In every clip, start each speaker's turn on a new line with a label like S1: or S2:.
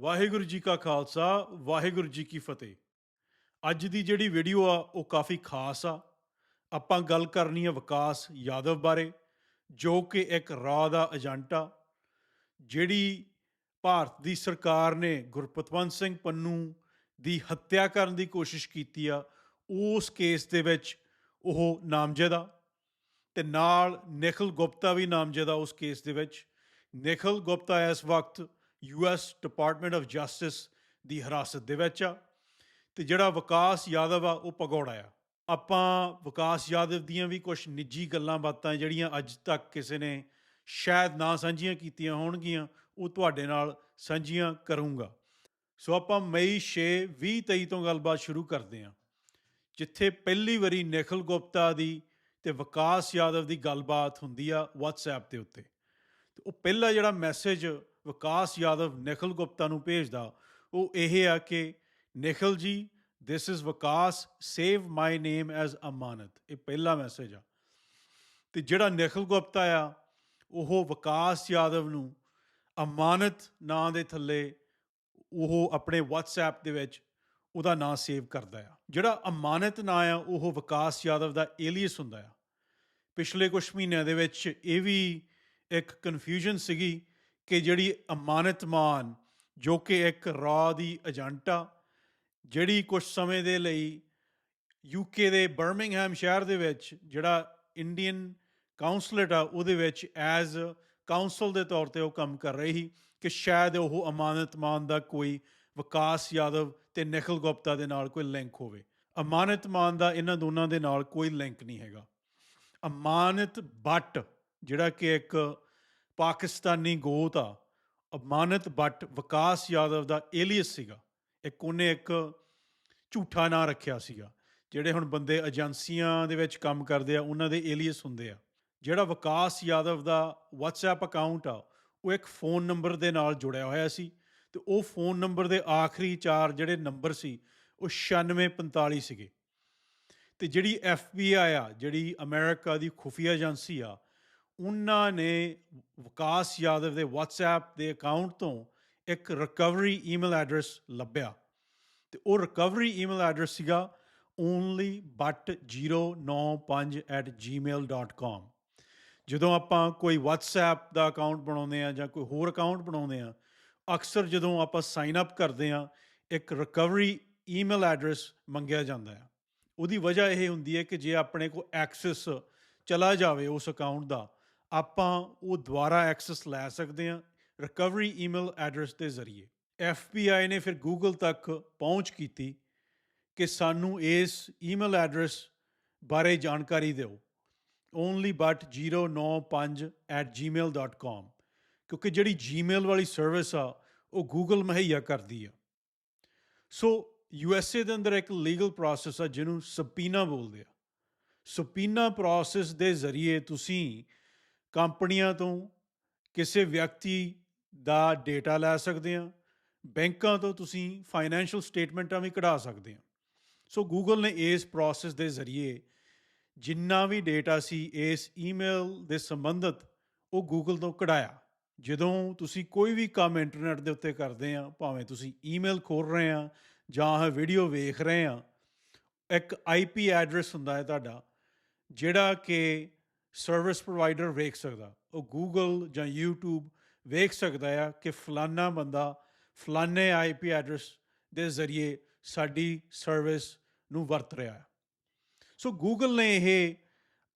S1: ਵਾਹਿਗੁਰੂ ਜੀ ਕਾ ਖਾਲਸਾ, ਵਾਹਿਗੁਰੂ ਜੀ ਕੀ ਫਤਿਹ। ਅੱਜ ਦੀ ਜਿਹੜੀ ਵੀਡੀਓ ਆ, ਉਹ ਕਾਫੀ ਖਾਸ ਆ। ਆਪਾਂ ਗੱਲ ਕਰਨੀ ਹੈ ਵਿਕਾਸ ਯਾਦਵ ਬਾਰੇ, ਜੋ ਕਿ ਇੱਕ ਰਾਹ ਦਾ ਏਜੰਟ ਆ। ਜਿਹੜੀ ਭਾਰਤ ਦੀ ਸਰਕਾਰ ਨੇ ਗੁਰਪਤਵੰਤ ਸਿੰਘ ਪੰਨੂ ਦੀ ਹੱਤਿਆ ਕਰਨ ਦੀ ਕੋਸ਼ਿਸ਼ ਕੀਤੀ ਆ, ਉਸ ਕੇਸ ਦੇ ਵਿੱਚ ਉਹ ਨਾਮਜ਼ਦ ਆ। ਤੇ ਨਾਲ ਨਿਖਲ ਗੁਪਤਾ ਵੀ ਨਾਮਜ਼ਦ ਆ ਉਸ ਕੇਸ ਦੇ ਵਿੱਚ। ਨਿਖਲ ਗੁਪਤਾ ਇਸ ਵਕਤ ਯੂਐਸ ਡਿਪਾਰਟਮੈਂਟ ਆਫ ਜਸਟਿਸ ਦੀ ਹਿਰਾਸਤ ਦੇ ਵਿੱਚ ਆ ਤੇ ਜਿਹੜਾ ਵਿਕਾਸ ਯਾਦਵ ਆ, ਉਹ ਭਗੌੜਾ ਆ। ਆਪਾਂ ਵਿਕਾਸ ਯਾਦਵ ਦੀਆਂ ਵੀ ਕੁਝ ਨਿੱਜੀ ਗੱਲਾਂ ਬਾਤਾਂ ਜਿਹੜੀਆਂ ਅੱਜ ਤੱਕ ਕਿਸੇ ਨੇ ਸ਼ਾਇਦ ਨਾ ਸਾਂਝੀਆਂ ਕੀਤੀਆਂ ਹੋਣਗੀਆਂ, ਉਹ ਤੁਹਾਡੇ ਨਾਲ ਸਾਂਝੀਆਂ ਕਰੂੰਗਾ। ਸੋ ਆਪਾਂ ਮਈ 6 2023 ਤੋਂ ਗੱਲਬਾਤ ਸ਼ੁਰੂ ਕਰਦੇ ਹਾਂ। ਜਿੱਥੇ ਪਹਿਲੀ ਵਾਰੀ ਨਿਖਲ ਗੁਪਤਾ ਦੀ ਤੇ ਵਿਕਾਸ ਯਾਦਵ ਦੀ ਗੱਲਬਾਤ ਹੁੰਦੀ ਆ WhatsApp ਦੇ ਉੱਤੇ। ਤੇ ਉਹ ਪਹਿਲਾ ਜਿਹੜਾ ਮੈਸੇਜ ਵਿਕਾਸ ਯਾਦਵ ਨਿਖਲ ਗੁਪਤਾ ਨੂੰ ਭੇਜਦਾ। ਉਹ ਇਹ ਆ ਕਿ Nikhil ji, this is Vikas save my name as Amanat. ਇਹ ਪਹਿਲਾ ਮੈਸੇਜ ਆ। ਤੇ ਜਿਹੜਾ ਨਿਖਲ ਗੁਪਤਾ ਆ, ਉਹ ਵਿਕਾਸ ਯਾਦਵ ਨੂੰ ਅਮਾਨਤ ਨਾਂ ਦੇ ਥੱਲੇ ਉਹ ਆਪਣੇ WhatsApp ਦੇ ਵਿੱਚ ਉਹਦਾ ਨਾਂ ਸੇਵ ਕਰਦਾ ਆ। ਜਿਹੜਾ ਅਮਾਨਤ ਨਾਂ ਆ, ਉਹ ਵਿਕਾਸ ਯਾਦਵ ਦਾ ਏਲੀਅਸ ਹੁੰਦਾ ਆ। ਪਿਛਲੇ ਕੁਝ ਮਹੀਨਿਆਂ ਦੇ ਵਿੱਚ ਇਹ ਵੀ ਇੱਕ ਕਨਫਿਊਜ਼ਨ ਸੀਗੀ ਕਿ ਜਿਹੜੀ ਅਮਾਨਤ ਮਾਨ, ਜੋ ਕਿ ਇੱਕ ਰਾ ਦੀ ਏਜੰਟ ਆ ਜਿਹੜੀ ਕੁਝ ਸਮੇਂ ਦੇ ਲਈ ਯੂਕੇ ਦੇ ਬਰਮਿੰਗਹੈਮ ਸ਼ਹਿਰ ਦੇ ਵਿੱਚ ਜਿਹੜਾ ਇੰਡੀਅਨ ਕਾਉਂਸਲੇਟ ਆ, ਉਹਦੇ ਵਿੱਚ ਐਜ਼ ਕਾਉਂਸਲ ਦੇ ਤੌਰ ਤੇ ਉਹ ਕੰਮ ਕਰ ਰਹੀ ਸੀ ਕਿ ਸ਼ਾਇਦ ਉਹ ਅਮਾਨਤ ਮਾਨ ਦਾ ਕੋਈ ਵਿਕਾਸ ਯਾਦਵ ਤੇ ਨਿਖਲ ਗੁਪਤਾ ਦੇ ਨਾਲ ਕੋਈ ਲਿੰਕ ਹੋਵੇ। ਅਮਾਨਤ ਮਾਨ ਦਾ ਇਹਨਾਂ ਦੋਨਾਂ ਦੇ ਨਾਲ ਕੋਈ ਲਿੰਕ ਨਹੀਂ ਹੈਗਾ। ਅਮਾਨਤ ਬੱਟ, ਜਿਹੜਾ ਕਿ ਇੱਕ ਪਾਕਿਸਤਾਨੀ ਗੋਤ ਆ। ਅਮਾਨਤ ਬੱਟ ਵਿਕਾਸ ਯਾਦਵ ਦਾ ਏਲੀਅਸ ਸੀਗਾ। ਇੱਕ ਉਹਨੇ ਇੱਕ ਝੂਠਾ ਨਾਂ ਰੱਖਿਆ ਸੀਗਾ, ਜਿਹੜੇ ਹੁਣ ਬੰਦੇ ਏਜੰਸੀਆਂ ਦੇ ਵਿੱਚ ਕੰਮ ਕਰਦੇ ਆ, ਉਹਨਾਂ ਦੇ ਏਲੀਅਸ ਹੁੰਦੇ ਆ। ਜਿਹੜਾ ਵਿਕਾਸ ਯਾਦਵ ਦਾ WhatsApp ਅਕਾਊਂਟ ਆ, ਉਹ ਇੱਕ ਫੋਨ ਨੰਬਰ ਦੇ ਨਾਲ ਜੁੜਿਆ ਹੋਇਆ ਸੀ ਤੇ ਉਹ ਫੋਨ ਨੰਬਰ ਦੇ ਆਖਰੀ ਚਾਰ ਜਿਹੜੇ ਨੰਬਰ ਸੀ, ਉਹ 9645 ਸੀਗੇ। ਤੇ ਜਿਹੜੀ FBI ਆ, ਜਿਹੜੀ ਅਮਰੀਕਾ ਦੀ ਖੁਫੀਆ ਏਜੰਸੀ ਆ ਉਹਨਾਂ ਨੇ ਵਿਕਾਸ ਯਾਦਵ ਦੇ WhatsApp ਦੇ ਅਕਾਊਂਟ ਤੋਂ ਇੱਕ ਰਿਕਵਰੀ ਈਮੇਲ ਐਡਰੈਸ ਲੱਭਿਆ। ਤੇ ਉਹ ਰਿਕਵਰੀ ਈਮੇਲ ਐਡਰੈਸ ਸੀਗਾ onlybut095@gmail.com ਜਦੋਂ ਆਪਾਂ ਕੋਈ WhatsApp ਦਾ ਅਕਾਊਂਟ ਬਣਾਉਂਦੇ ਆ ਜਾਂ ਕੋਈ ਹੋਰ ਅਕਾਊਂਟ ਬਣਾਉਂਦੇ ਆ ਅਕਸਰ ਜਦੋਂ ਆਪਾਂ ਸਾਈਨ ਅਪ ਕਰਦੇ ਆ ਇੱਕ ਰਿਕਵਰੀ ਈਮੇਲ ਐਡਰੈਸ ਮੰਗਿਆ ਜਾਂਦਾ ਆ ਉਹਦੀ ਵਜ੍ਹਾ ਇਹ ਹੁੰਦੀ ਹੈ ਕਿ ਜੇ ਆਪਣੇ ਕੋਲ ਐਕਸੈਸ ਚਲਾ ਜਾਵੇ ਉਸ ਅਕਾਊਂਟ ਦਾ ਆਪਾਂ ਉਹ ਦੁਬਾਰਾ ਐਕਸੈਸ ਲੈ ਸਕਦੇ ਹਾਂ ਰਿਕਵਰੀ ਈਮੇਲ ਐਡਰੈਸ ਦੇ ਜ਼ਰੀਏ। FBI ਨੇ ਫਿਰ ਗੂਗਲ ਤੱਕ ਪਹੁੰਚ ਕੀਤੀ ਕਿ ਸਾਨੂੰ ਇਸ ਈਮੇਲ ਐਡਰੈਸ ਬਾਰੇ ਜਾਣਕਾਰੀ ਦਿਓ। onlybut095@gmail.com ਕਿਉਂਕਿ ਜਿਹੜੀ Gmail ਵਾਲੀ ਸਰਵਿਸ ਆ, ਉਹ ਗੂਗਲ ਮੁਹੱਈਆ ਕਰਦੀ ਆ। ਸੋ USA ਦੇ ਅੰਦਰ ਇੱਕ ਲੀਗਲ ਪ੍ਰੋਸੈਸ ਆ ਜਿਹਨੂੰ ਸਪੀਨਾ ਬੋਲਦੇ ਆ। ਸਬਪੀਨਾ ਪ੍ਰੋਸੈਸ ਦੇ ਜ਼ਰੀਏ ਤੁਸੀਂ ਕੰਪਨੀਆਂ ਤੋਂ ਕਿਸੇ ਵਿਅਕਤੀ ਦਾ ਡੇਟਾ ਲੈ ਸਕਦੇ ਆ ਬੈਂਕਾਂ ਤੋਂ ਤੁਸੀਂ ਫਾਈਨੈਂਸ਼ੀਅਲ ਸਟੇਟਮੈਂਟਾਂ ਵੀ ਕਢਾ ਸਕਦੇ ਆ ਸੋ ਗੂਗਲ ਨੇ ਇਸ ਪ੍ਰੋਸੈਸ ਦੇ ਜ਼ਰੀਏ ਜਿੰਨਾ ਵੀ ਡੇਟਾ ਸੀ ਇਸ ਈਮੇਲ ਦੇ ਸੰਬੰਧਿਤ ਉਹ ਗੂਗਲ ਤੋਂ ਕਢਾਇਆ। ਜਦੋਂ ਤੁਸੀਂ ਕੋਈ ਵੀ ਕੰਮ ਇੰਟਰਨੈਟ ਦੇ ਉੱਤੇ ਕਰਦੇ ਆ ਭਾਵੇਂ ਤੁਸੀਂ ਈਮੇਲ ਖੋਲ ਰਹੇ ਆ ਜਾਂ ਇਹ ਵੀਡੀਓ ਵੇਖ ਰਹੇ ਆ ਇੱਕ ਆਈਪੀ ਐਡਰੈਸ ਹੁੰਦਾ ਹੈ ਤੁਹਾਡਾ, ਜਿਹੜਾ ਕਿ ਸਰਵਿਸ ਪ੍ਰੋਵਾਈਡਰ ਵੇਖ ਸਕਦਾ। ਉਹ ਗੂਗਲ ਜਾਂ YouTube ਵੇਖ ਸਕਦਾ ਆ ਕਿ ਫਲਾਨਾ ਬੰਦਾ, ਫਲਾਨੇ ਆਈਪੀ ਐਡਰੈਸ ਦੇ ਜ਼ਰੀਏ ਸਾਡੀ ਸਰਵਿਸ ਨੂੰ ਵਰਤ ਰਿਹਾ ਹੈ। ਸੋ ਗੂਗਲ ਨੇ ਇਹ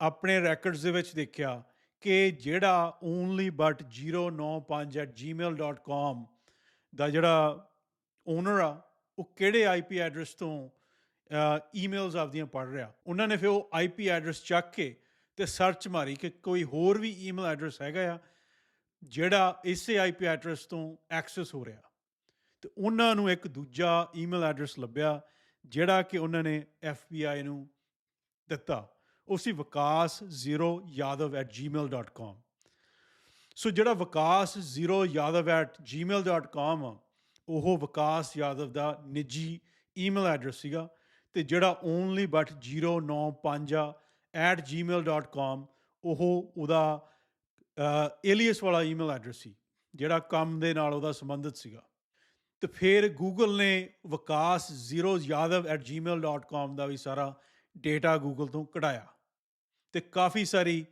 S1: ਆਪਣੇ ਰੈਕੋਰਡਸ ਦੇ ਵਿੱਚ ਦੇਖਿਆ ਕਿ ਜਿਹੜਾ onlybut095@gmail.com ਦਾ ਜਿਹੜਾ ਓਨਰ ਆ, ਉਹ ਕਿਹੜੇ ਆਈਪੀ ਐਡਰੈਸ ਤੋਂ ਈਮੇਲਸ ਆਪਦੀਆਂ ਪੜ ਰਿਹਾ। ਉਹਨਾਂ ਨੇ ਫਿਰ ਉਹ ਆਈਪੀ ਐਡਰੈਸ ਚੱਕ ਕੇ ਤੇ ਸਰਚ ਮਾਰੀ ਕਿ ਕੋਈ ਹੋਰ ਵੀ ਈਮੇਲ ਐਡਰੈਸ ਹੈਗਾ ਆ, ਜਿਹੜਾ ਇਸੇ ਆਈਪੀ ਐਡਰੈਸ ਤੋਂ ਐਕਸੈਸ ਹੋ ਰਿਹਾ। ਤੇ ਉਹਨਾਂ ਨੂੰ ਇੱਕ ਦੂਜਾ ਈਮੇਲ ਐਡਰੈਸ ਲੱਭਿਆ, ਜਿਹੜਾ ਕਿ ਉਹਨਾਂ ਨੇ FBI ਨੂੰ ਦਿੱਤਾ। ਉਹ ਸੀ vikas0yadav@gmail.com ਸੋ ਜਿਹੜਾ vikas0yadav@gmail.com ਆ, ਉਹ ਵਿਕਾਸ ਯਾਦਵ ਦਾ ਨਿੱਜੀ ਈਮੇਲ ਐਡਰੈਸ ਸੀਗਾ ਤੇ ਜਿਹੜਾ onlybut095@gmail.com ਉਹ ਉਹਦਾ ਏਲੀਅਸ ਵਾਲਾ ਈਮੇਲ ਐਡਰੈਸ ਸੀ, ਜਿਹੜਾ ਕੰਮ ਦੇ ਨਾਲ ਉਹਦਾ ਸੰਬੰਧਿਤ ਸੀਗਾ। ਤੇ ਫਿਰ ਗੂਗਲ ਨੇ ਵਿਕਾਸ ਜ਼ੀਰੋ yadav@gmail.com ਦਾ ਵੀ ਸਾਰਾ ਡੇਟਾ ਗੂਗਲ ਤੋਂ ਕਢਾਇਆ ਤੇ ਕਾਫੀ ਸਾਰੀ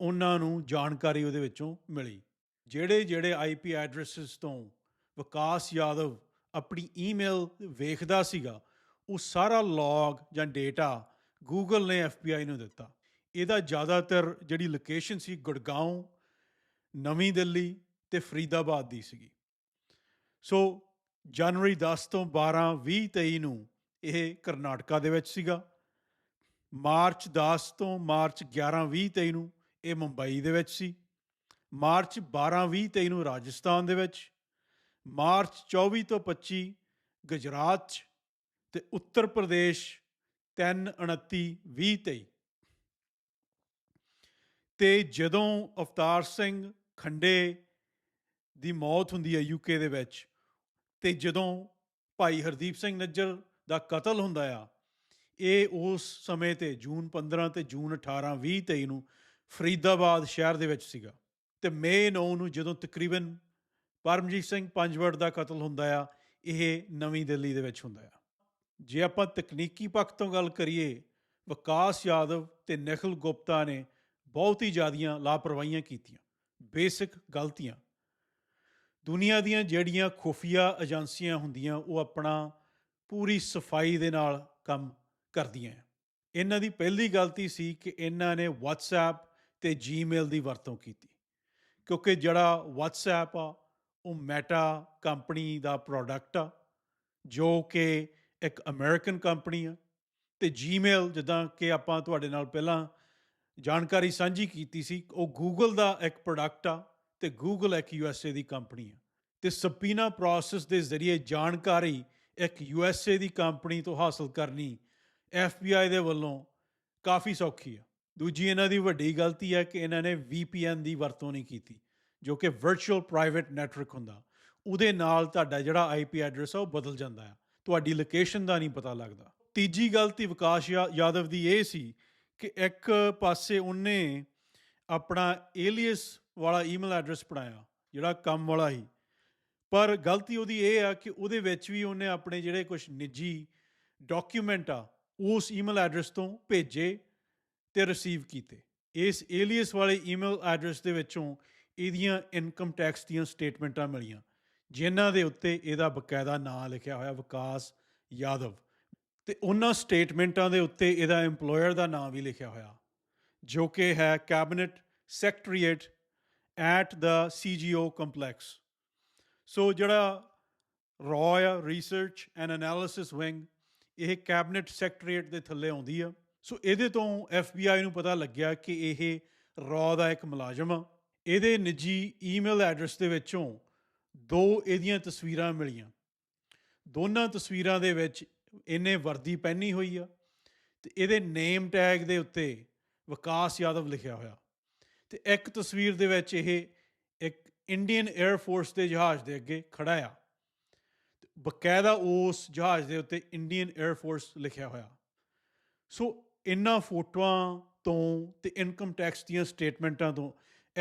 S1: ਉਹਨਾਂ ਨੂੰ ਜਾਣਕਾਰੀ ਉਹਦੇ ਵਿੱਚੋਂ ਮਿਲੀ। ਜਿਹੜੇ ਜਿਹੜੇ ਆਈਪੀ ਐਡਰੈਸਸ ਤੋਂ ਵਿਕਾਸ ਯਾਦਵ ਆਪਣੀ ਈਮੇਲ ਵੇਖਦਾ ਸੀਗਾ, ਉਹ ਸਾਰਾ ਲੌਗ ਜਾਂ ਡੇਟਾ ਗੂਗਲ ਨੇ ਐਫਬੀਆਈ ਨੂੰ ਦਿੱਤਾ। ਇਹਦਾ ਜ਼ਿਆਦਾਤਰ ਜਿਹੜੀ ਲੋਕੇਸ਼ਨ ਸੀ ਗੁੜਗਾਉਂ ਨਵੀਂ ਦਿੱਲੀ ਤੇ ਫਰੀਦਾਬਾਦ ਦੀ ਸੀਗੀ। ਸੋ ਜਨਵਰੀ 10 ਤੋਂ 12 20 23 ਨੂੰ ਇਹ ਕਰਨਾਟਕਾ ਦੇ ਵਿੱਚ ਸੀਗਾ। ਮਾਰਚ 10 ਤੋਂ ਮਾਰਚ 11 20 23 ਨੂੰ ਇਹ ਮੁੰਬਈ ਦੇ ਵਿੱਚ ਸੀ। ਮਾਰਚ 12 20 23 ਨੂੰ ਰਾਜਸਥਾਨ ਦੇ ਵਿੱਚ। ਮਾਰਚ 24 ਤੋਂ 25 ਗੁਜਰਾਤ 'ਚ ਤੇ ਉੱਤਰ ਪ੍ਰਦੇਸ਼ 3 29 20 23 ਤੇ ਜਦੋਂ ਅਵਤਾਰ ਸਿੰਘ ਖੰਡੇ ਦੀ ਮੌਤ ਹੁੰਦੀ ਹੈ ਯੂਕੇ ਦੇ ਵਿੱਚ, ਤੇ ਜਦੋਂ ਭਾਈ ਹਰਦੀਪ ਸਿੰਘ ਨੱਜਰ ਦਾ ਕਤਲ ਹੁੰਦਾ ਆ, ਇਹ ਉਸ ਸਮੇਂ ਤੇ ਜੂਨ 15 ਤੇ ਜੂਨ 18 20 23 ਨੂੰ ਫਰੀਦਾਬਾਦ ਸ਼ਹਿਰ ਦੇ ਵਿੱਚ ਸੀਗਾ। ਤੇ ਮਈ 9 ਨੂੰ ਜਦੋਂ ਤਕਰੀਬਨ ਪਰਮਜੀਤ ਸਿੰਘ ਪੰਜਵੜ ਦਾ ਕਤਲ ਹੁੰਦਾ ਆ, ਇਹ ਨਵੀਂ ਦਿੱਲੀ ਦੇ ਵਿੱਚ ਹੁੰਦਾ ਆ। ਜੇ ਆਪਾਂ ਤਕਨੀਕੀ ਪੱਖ ਤੋਂ ਗੱਲ ਕਰੀਏ, ਵਿਕਾਸ ਯਾਦਵ ਤੇ ਨਖਲ ਗੁਪਤਾ ਨੇ ਬਹੁਤ ਹੀ ਜ਼ਿਆਦੀਆਂ ਲਾਪਰਵਾਹੀਆਂ ਕੀਤੀਆਂ, ਬੇਸਿਕ ਗਲਤੀਆਂ ਦੁਨੀਆ ਦੀਆਂ ਜਿਹੜੀਆਂ ਖੁਫੀਆ ਏਜੰਸੀਆਂ ਹੁੰਦੀਆਂ, ਉਹ ਆਪਣਾ ਪੂਰੀ ਸਫ਼ਾਈ ਦੇ ਨਾਲ ਕੰਮ ਕਰਦੀਆਂ ਹੈ। ਇਹਨਾਂ ਦੀ ਪਹਿਲੀ ਗਲਤੀ ਸੀ ਕਿ ਇਹਨਾਂ ਨੇ WhatsApp ਤੇ Gmail ਦੀ ਵਰਤੋਂ ਕੀਤੀ, ਕਿਉਂਕਿ ਜਿਹੜਾ WhatsApp ਆ, ਉਹ ਮੈਟਾ ਕੰਪਨੀ ਦਾ ਪ੍ਰੋਡਕਟ ਆ, ਜੋ ਕਿ ਇੱਕ ਅਮਰੀਕਨ ਕੰਪਨੀ ਆ ਤੇ Gmail ਜਿੱਦਾਂ ਕਿ ਆਪਾਂ ਤੁਹਾਡੇ ਨਾਲ ਪਹਿਲਾਂ ਜਾਣਕਾਰੀ ਸਾਂਝੀ ਕੀਤੀ ਸੀ, ਉਹ Google ਦਾ ਇੱਕ ਪ੍ਰੋਡਕਟ ਆ ਤੇ Google ਇੱਕ USA ਦੀ ਕੰਪਨੀ ਆ। ਤੇ ਸਪੀਨਾ ਪ੍ਰੋਸੈਸ ਦੇ ਜ਼ਰੀਏ ਜਾਣਕਾਰੀ ਇੱਕ USA ਦੀ ਕੰਪਨੀ ਤੋਂ ਹਾਸਲ ਕਰਨੀ FBI ਦੇ ਵੱਲੋਂ ਕਾਫੀ ਸੌਖੀ ਆ। ਦੂਜੀ ਇਹਨਾਂ ਦੀ ਵੱਡੀ ਗਲਤੀ ਹੈ ਕਿ ਇਹਨਾਂ ਨੇ VPN ਦੀ ਵਰਤੋਂ ਨਹੀਂ ਕੀਤੀ, ਜੋ ਕਿ ਵਰਚੁਅਲ ਪ੍ਰਾਈਵੇਟ ਨੈਟਵਰਕ ਹੁੰਦਾ। ਉਹਦੇ ਨਾਲ ਤੁਹਾਡਾ ਜਿਹੜਾ IP ਐਡਰੈਸ ਆ ਉਹ ਬਦਲ ਜਾਂਦਾ ਆ। ਤੁਹਾਡੀ ਲੋਕੇਸ਼ਨ ਦਾ ਨਹੀਂ ਪਤਾ ਲੱਗਦਾ। ਤੀਜੀ ਗਲਤੀ ਵਿਕਾਸ ਯਾ- ਯਾਦਵ ਦੀ ਇਹ ਸੀ ਕਿ ਇੱਕ ਪਾਸੇ ਉਹਨੇ ਆਪਣਾ ਏਲੀਅਸ ਵਾਲਾ ਈਮੇਲ ਐਡਰੈਸ ਬਣਾਇਆ, ਜਿਹੜਾ ਕੰਮ ਵਾਲਾ ਹੀ ਪਰ ਗਲਤੀ ਉਹਦੀ ਇਹ ਆ ਕਿ ਉਹਦੇ ਵਿੱਚ ਵੀ ਉਹਨੇ ਆਪਣੇ ਜਿਹੜੇ ਕੁਝ ਨਿੱਜੀ ਡਾਕੂਮੈਂਟ ਆ, ਉਸ ਈਮੇਲ ਐਡਰੈਸ ਤੋਂ ਭੇਜੇ ਤੇ ਰਿਸੀਵ ਕੀਤੇ। ਇਸ ਏਲੀਅਸ ਵਾਲੇ ਈਮੇਲ ਐਡਰੈਸ ਦੇ ਵਿੱਚੋਂ ਇਹਦੀਆਂ ਇਨਕਮ ਟੈਕਸ ਦੀਆਂ ਸਟੇਟਮੈਂਟਾਂ ਮਿਲੀਆਂ। ਜਿਨ੍ਹਾਂ ਦੇ ਉੱਤੇ ਇਹਦਾ ਬਕਾਇਦਾ ਨਾਂ ਲਿਖਿਆ ਹੋਇਆ ਵਿਕਾਸ ਯਾਦਵ ਤੇ ਉਹਨਾਂ ਸਟੇਟਮੈਂਟਾਂ ਦੇ ਉੱਤੇ ਇਹਦਾ EMPLOYER ਦਾ ਨਾਮ ਵੀ ਲਿਖਿਆ ਹੋਇਆ, ਜੋ ਕਿ ਹੈ ਕੈਬਨਿਟ ਸੈਕਟਰੀਏਟ ਐਟ ਦਾ ਸੀਜੀਓ ਕੰਪਲੈਕਸ ਸੋ ਜਿਹੜਾ ਰॉ ਰਿਸਰਚ ਐਂਡ ਐਨਾਲਿਸਿਸ ਵਿੰਗ ਇਹ ਕੈਬਨਿਟ ਸੈਕਟਰੀਏਟ ਦੇ ਥੱਲੇ ਆਉਂਦੀ ਆ। ਸੋ ਇਹਦੇ ਤੋਂ FBI ਨੂੰ ਪਤਾ ਲੱਗਿਆ ਕਿ ਇਹ ਰॉ ਦਾ ਇੱਕ ਮੁਲਾਜ਼ਮ ਆ। ਇਹਦੇ ਨਿੱਜੀ ਈਮੇਲ ਐਡਰੈਸ ਦੇ ਵਿੱਚੋਂ ਦੋ ਇਹਦੀਆਂ ਤਸਵੀਰਾਂ ਮਿਲੀਆਂ। ਦੋਨਾਂ ਤਸਵੀਰਾਂ ਦੇ ਵਿੱਚ ਇਹਨੇ ਵਰਦੀ ਪਹਿਨੀ ਹੋਈ ਆ ਤੇ ਇਹਦੇ ਨੇਮ ਟੈਗ ਦੇ ਉੱਤੇ ਵਿਕਾਸ ਯਾਦਵ ਲਿਖਿਆ ਹੋਇਆ। ਤੇ ਇੱਕ ਤਸਵੀਰ ਦੇ ਵਿੱਚ ਇਹ ਇੱਕ ਇੰਡੀਅਨ 에ਅਰ ਫੋਰਸ ਦੇ ਜਹਾਜ਼ ਦੇ ਅੱਗੇ ਖੜਾ ਆ। ਤੇ ਬਕਾਇਦਾ ਉਸ ਜਹਾਜ਼ ਦੇ ਉੱਤੇ ਇੰਡੀਅਨ 에ਅਰ ਫੋਰਸ ਲਿਖਿਆ ਹੋਇਆ। ਸੋ ਇਨ੍ਹਾਂ ਫੋਟੋਆਂ ਤੋਂ ਤੇ ਇਨਕਮ ਟੈਕਸ ਦੀਆਂ ਸਟੇਟਮੈਂਟਾਂ ਤੋਂ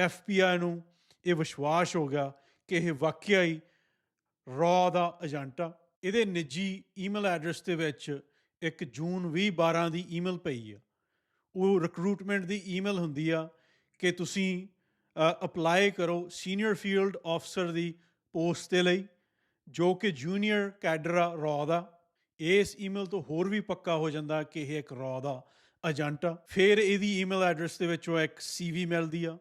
S1: FBI ਨੂੰ ਇਹ ਵਿਸ਼ਵਾਸ ਹੋ ਗਿਆ ਕਿ ਇਹ ਵਾਕਿਆ ਹੀ ਰॉ ਦਾ ਏਜੰਟ ਆ। ਇਹਦੇ ਨਿੱਜੀ ਈਮੇਲ ਐਡਰੈਸ ਦੇ ਵਿੱਚ ਇੱਕ ਜੂਨ 2012 ਦੀ ਈਮੇਲ ਪਈ ਆ। ਉਹ ਰਿਕਰੂਟਮੈਂਟ ਦੀ ਈਮੇਲ ਹੁੰਦੀ ਆ ਕਿ ਤੁਸੀਂ ਅਪਲਾਈ ਕਰੋ ਸੀਨੀਅਰ ਫੀਲਡ ਆਫਸਰ ਦੀ ਪੋਸਟ ਦੇ ਲਈ, ਜੋ ਕਿ ਜੂਨੀਅਰ ਕੈਡਰ ਆ ਰॉ ਦਾ। ਇਸ ਈਮੇਲ ਤੋਂ ਹੋਰ ਵੀ ਪੱਕਾ ਹੋ ਜਾਂਦਾ ਕਿ ਇਹ ਇੱਕ ਰॉ ਦਾ ਏਜੰਟ ਆ। ਫਿਰ ਇਹਦੀ ਈਮੇਲ ਐਡਰੈਸ ਦੇ ਵਿੱਚ ਉਹ ਇੱਕ ਸੀਵੀ ਮਿਲਦੀ ਆ,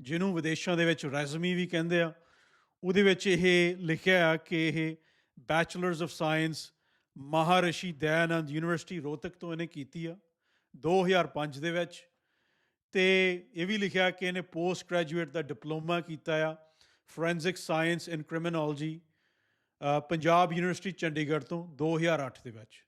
S1: ਜਿਹਨੂੰ ਵਿਦੇਸ਼ਾਂ ਦੇ ਵਿੱਚ ਰੈਜ਼ਮੀ ਵੀ ਕਹਿੰਦੇ ਆ। ਉਹਦੇ ਵਿੱਚ ਇਹ ਲਿਖਿਆ ਆ ਕਿ ਇਹ bachelors of science Maharishi Dayanand university Rohtak ਤੋਂ ਇਹਨੇ ਕੀਤੀ ਆ 2005 ਦੇ ਵਿੱਚ। ਤੇ ਇਹ ਵੀ ਲਿਖਿਆ ਕਿ ਇਹਨੇ ਪੋਸਟ ਗ੍ਰੈਜੂਏਟ ਦਾ ਡਿਪਲੋਮਾ ਕੀਤਾ ਆ forensic science and criminology Punjab university Chandigarh ਤੋਂ 2008 ਦੇ ਵਿੱਚ।